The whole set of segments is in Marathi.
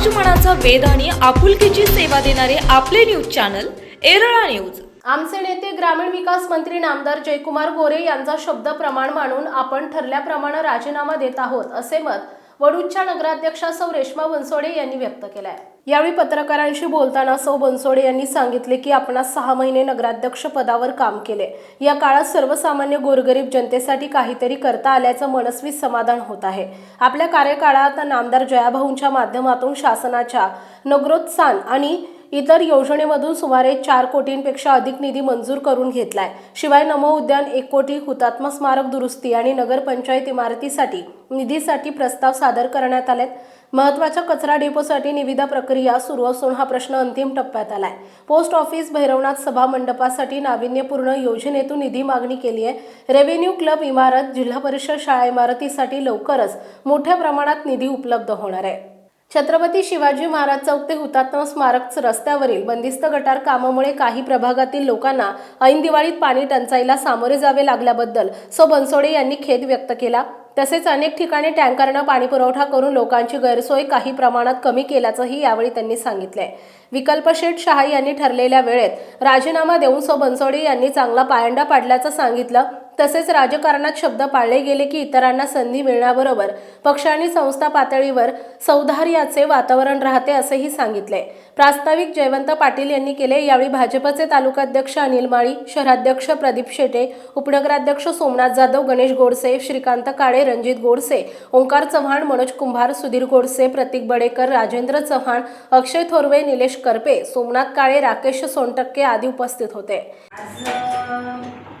समाजमनाचा वेद आणि आपुलकीची सेवा देणारे आपले न्यूज चॅनल एरळा न्यूज. आमचे नेते ग्रामीण विकास मंत्री नामदार जयकुमार गोरे यांचा शब्द प्रमाण मानून आपण ठरल्याप्रमाणे राजीनामा देत आहोत असे मत वडूजच्या नगराध्यक्षा सौ रेश्मा बनसोडे यांनी व्यक्त केलाय. यावेळी पत्रकारांशी बोलताना सौ बनसोडे यांनी सांगितले की आपण सहा महिने नगराध्यक्ष पदावर काम केले. या काळात सर्वसामान्य गोरगरीब जनतेसाठी काहीतरी करता आल्याचं मनस्वी समाधान होत आहे. आपल्या कार्यकाळात नामदार जयाभाऊंच्या माध्यमातून शासनाच्या नगरोत्थान आणि इतर योजनेमधून सुमारे चार कोटींपेक्षा अधिक निधी मंजूर करून घेतलाय. शिवाय नमो उद्यान एक कोटी हुतात्मा स्मारक दुरुस्ती आणि नगरपंचायत इमारतीसाठी निधीसाठी प्रस्ताव सादर करण्यात आलेत. महत्त्वाच्या कचरा डेपोसाठी निविदा प्रक्रिया सुरू असून हा प्रश्न अंतिम टप्प्यात आलाय. पोस्ट ऑफिस भैरवनाथ सभा मंडपासाठी नाविन्यपूर्ण योजनेतून निधी मागणी केली आहे. रेव्हेन्यू क्लब इमारत जिल्हा परिषद शाळा इमारतीसाठी लवकरच मोठ्या प्रमाणात निधी उपलब्ध होणार आहे. छत्रपती शिवाजी महाराज चौक ते हुतात्मा स्मारक रस्त्यावरील बंदिस्त गटार कामामुळे काही प्रभागातील लोकांना ऐन दिवाळीत पाणी टंचाईला सामोरे जावे लागल्याबद्दल सो बनसोडे यांनी खेद व्यक्त केला. तसेच अनेक ठिकाणी टँकरनं पाणी पुरवठा करून लोकांची गैरसोय काही प्रमाणात कमी केल्याचंही यावेळी त्यांनी सांगितलंय. विकल्पशेठ शहा यांनी ठरलेल्या वेळेत राजीनामा देऊन सो बनसोडे यांनी चांगला पायंडा पाडल्याचं सांगितलं. तसेच राजकारणात शब्द पाळले गेले की इतरांना संधी मिळण्याबरोबर पक्ष आणि संस्था पातळीवर सौधार्याचे वातावरण राहते असेही सांगितले. प्रास्ताविक जयवंत पाटील यांनी केले. यावेळी भाजपचे तालुकाध्यक्ष अनिल माळी शहराध्यक्ष प्रदीप शेटे उपनगराध्यक्ष सोमनाथ जाधव गणेश गोडसे श्रीकांत काळे रणजित गोडसे ओंकार चव्हाण मनोज कुंभार सुधीर गोडसे प्रतीक बडेकर राजेंद्र चव्हाण अक्षय थोरवे निलेश करपे सोमनाथ काळे राकेश सोनटक्के आदी उपस्थित होते.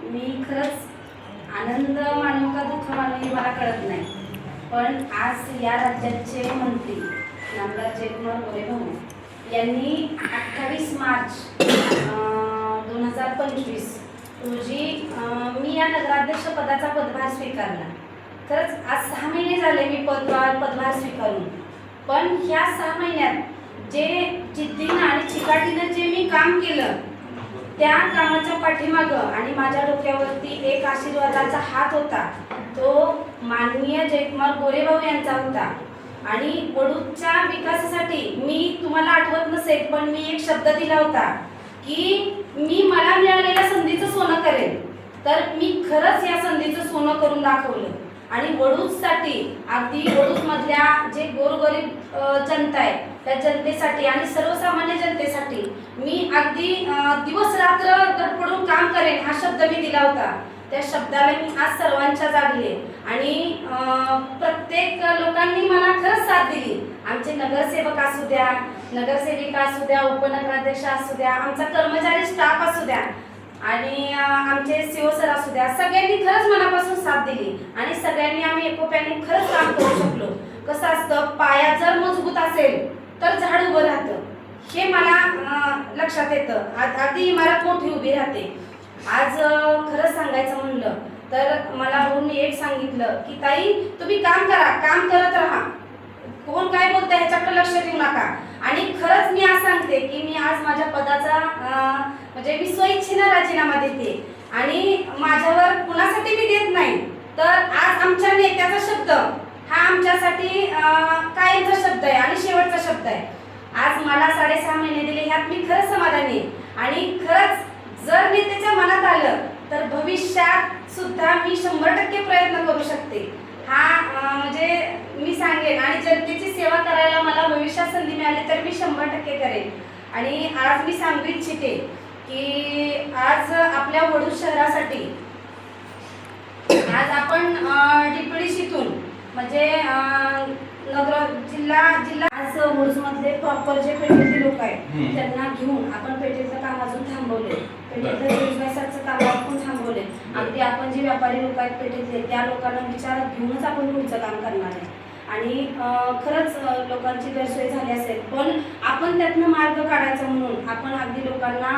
मी खरंच आनंद मानू का दुःख मानू हे मला कळत नाही. पण आज या राज्याचे मंत्री नामदार जयकुमार मोरे भाऊ यांनी अठ्ठावीस मार्च दोन हजार पंचवीस रोजी मी या नगराध्यक्ष पदाचा पदभार स्वीकारला. खरंच आज सहा महिने झाले मी पदभार पदभार स्वीकारून. पण ह्या सहा महिन्यात जे जिद्दीनं आणि चिकाटीनं जे मी काम केलं त्या कामाच्या पाठीमागं आणि माझ्या डोक्यावरती एक आशीर्वादाचा हात होता. तो माननीय जयकुमार गोरेभाऊ यांचा होता. आणि वडूच्या विकासासाठी मी तुम्हाला आठवत नसेल पण मी एक शब्द दिला होता की मी मला मिळालेल्या संधीचं सोनं करेन. तर मी खरंच या संधीचं सोनं करून दाखवलं. आणि वडूजसाठी अगदी वडूजमधल्या जे गोरगरीब जनता आहे त्या जनतेसाठी आणि सर्वसामान्य जनतेसाठी मी अगदी दिवस रात्र धडपडून काम करेन हा शब्द मी दिला होता. त्या शब्दाला मी आज सर्वांच्या जागले आणि प्रत्येक लोकांनी मला खरंच साथ दिली. आमचे नगरसेवक असू द्या नगरसेविका असू द्या उपनगराध्यक्ष असू द्या आमचा कर्मचारी स्टाफ असू द्या आणि आमचे सीओ सर असू द्या सगळ्यांनी खरंच मनापासून साथ दिली. आणि सगळ्यांनी आम्ही एकोप्याने खरंच काम करू शकलो. कसं असतं पाया जर मजबूत असेल तर झाड उभं राहतं. हे मला लक्षात येतं. आधी इमारत मोठी उभी राहते? आज खरंच सांगायचं म्हणलं तर मला भाऊंनी एक सांगितलं की ताई तुम्ही काम करा काम करत राहा. कोण काय बोलतं ह्याच्याकडे लक्ष देऊ नका. आणि खरंच मी आज सांगते की मी आज माझ्या पदाचा म्हणजे मी स्वइच्छेनं राजीनामा देते. आणि माझ्यावर कुणासाठी मी देत नाही. तर आज आमच्या नेत्याचा शब्द हा आमच्यासाठी कायमचा शब्द आहे आणि शेवटचा शब्द आहे. आज मला साडेसहा महिने दिले ह्यात मी खरंच समाधानी आहे. आणि खरंच जर नेत्याच्या मनात आलं तर भविष्यात सुद्धा मी शंभर टक्के प्रयत्न करू शकते. हा म्हणजे मी सांगेन. आणि जनतेची सेवा करायला मला भविष्यात संधी मिळाली तर मी शंभर टक्के करेन. आणि आज मी सांगू इच्छिते की आज आपल्या वडूद शहरासाठी आज आपण म्हणजे नगर जिल्हा जिल्हा आज वडूजमधले प्रॉपर जे पेठेतले लोक आहेत. त्यांना घेऊन आपण पेठेतलं काम अजून थांबवले. पेठेतलं बिझनेसचं काम आपण थांबवले. अगदी आपण जे व्यापारी लोक आहेत पेठेतले त्या लोकांना विचारात घेऊनच आपण पुढचं काम करणार आहे. आणि खरंच लोकांची गैरसोय झाली असेल पण आपण त्यातनं मार्ग काढायचा म्हणून आपण अगदी लोकांना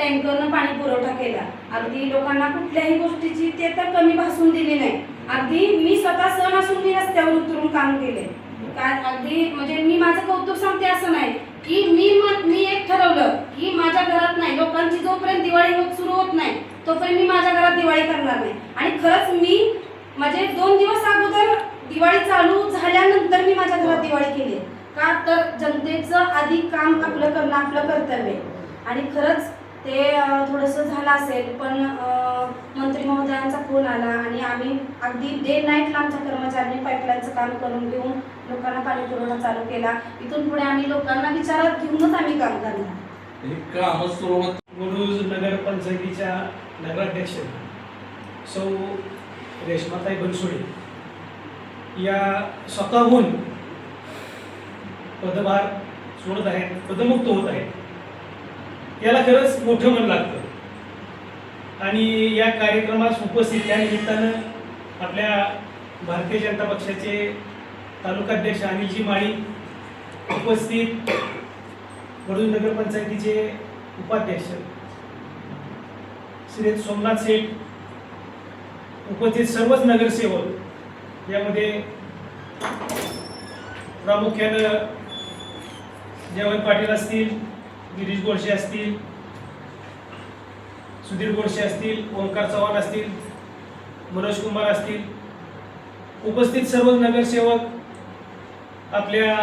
टँकरनं पाणी पुरवठा केला. अगदी लोकांना कुठल्याही गोष्टीची ते तर कमी भासून दिली नाही. अगदी मी स्वतः सण असून मी रस्त्यावर उतरून काम केले. काय अगदी म्हणजे मी माझं कौतुक सांगते असं नाही की मी मी एक ठरवलं की माझ्या घरात नाही. लोकांची जोपर्यंत दिवाळी होत सुरू होत नाही तोपर्यंत मी माझ्या घरात दिवाळी करणार नाही. आणि खरंच मी म्हणजे दोन दिवस अगोदर दिवाळी चालू झाल्यानंतर मी माझ्या घरात दिवाळी केली. का? तर जनतेचं आधी काम आपलं करणं आपलं कर्तव्य आहे. आणि खरंच ते थोडंसं झालं असेल पण मंत्री महोदयांचा फोन आला आणि आम्ही अगदी डे नाईटला आमच्या कर्मचाऱ्यांनी पाईपलाईनचं काम करून घेऊन लोकांना पाणी पुरवठा चालू केला. इथून पुढे आम्ही लोकांना विचारात घेऊनच आम्ही काम करणार. हे वडूज नगर पंचायतीच्या नगराध्यक्ष. सौ रेश्माताई बनसोडे. या स्वतःहून पदभार सोडत आहेत पदमुक्त होत आहेत. याला खरंच मोठं मन लागतं. आणि या कार्यक्रमास उपस्थित त्या निमित्तानं आपल्या भारतीय जनता पक्षाचे तालुकाध्यक्ष अनिलजी माळी उपस्थित वडूज नगरपंचायतीचे उपाध्यक्ष श्री सोमनाथ शेठ उपस्थित सर्वच नगरसेवक यामध्ये प्रामुख्यानं जयवंत पाटील असतील गिरीश गोडसे असतील सुधीर गोडसे असतील ओंकार चव्हाण असतील मनोज कुमार असतील उपस्थित सर्व नगरसेवक आपल्या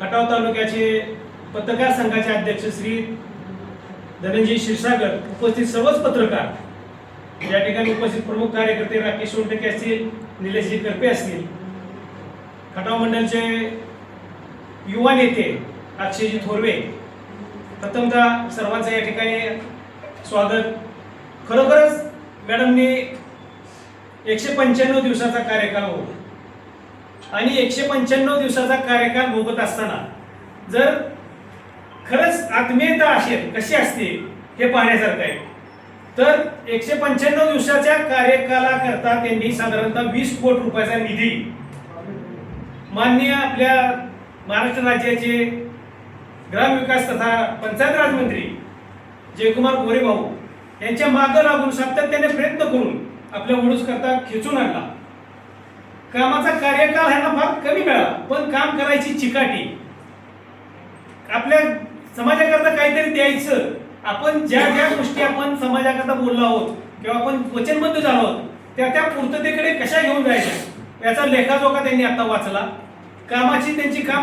खटाव तालुक्याचे पत्रकार संघाचे अध्यक्ष श्री धनंजय क्षीरसागर उपस्थित सर्वच पत्रकार. या ठिकाणी उपस्थित प्रमुख कार्यकर्ते राकेश सोनटके असतील निलेशजी करपे असतील. खटाव मंडळचे युवा नेते अक्षयजी थोरवे प्रथमतः सर्वांचं या ठिकाणी स्वागत. खरोखरच मॅडमनी एकशे पंच्याण्णव दिवसाचा कार्यकाळ हो आणि एकशे पंच्याण्णव दिवसाचा कार्यकाळ भोगत असताना जर खरंच आत्मीयता असेल कशी असते हे पाहण्यासारखं आहे. तर एकशे पंच्याण्णव दिवसाच्या कार्यकालाकरता त्यांनी साधारणतः वीस कोटी रुपयाचा निधी माननीय आपल्या महाराष्ट्र राज्याचे ग्रामविकास तथा पंचायत राज मंत्री जयकुमार गोरे भाऊ यांच्या मागं लागून सातत्याने प्रयत्न करून आपल्या वडूस करता खेचून आणला. कामाचा कार्यकाळ ह्यांना फार कमी मिळाला पण काम करायची चिकाटी. आपल्या समाजाकरता काहीतरी द्यायचं. आपण ज्या ज्या गोष्टी आपण समाजाकरता बोललो आहोत किंवा आपण वचनबद्ध झालो आहोत त्या त्या पूर्ततेकडे कशा घेऊन जायच्या याचा लेखाजोखा त्यांनी आता वाचला. कामाची त्यांची काम